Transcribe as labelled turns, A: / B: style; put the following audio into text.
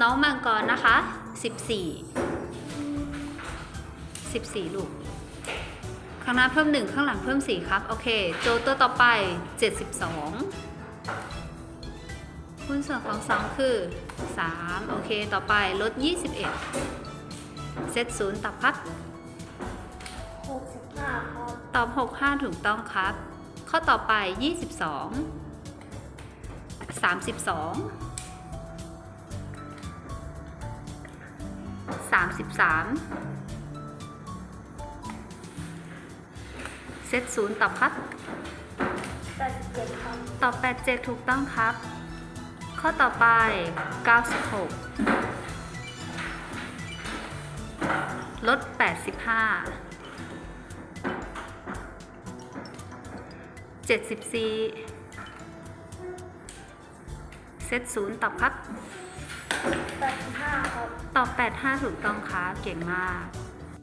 A: น้องมังกรนะคะ 14 14 ลูก ข้างหน้าเพิ่ม 1 ข้างหลังเพิ่ม 4 ครับ โอเค โจทย์ตัวต่อไป 72 คูณส่วนของ 2 คือ 3 โอเค ต่อไปลด 21 เซตศูนย์ตอบครับ
B: หกห้าครับ
A: ตอบ 65 ถูกต้องครับ ข้อต่อไป 22 32 33 เซตศูนย์ตอบครับ
B: 87 ครับ
A: ตอบ 87 ถูกต้องครับ ข้อต่อไป 96 ลด 85 74 เซตศูนย์ตอบครับ
B: 85
A: ตอบ 85 ถูกต้องครับ เก่งมาก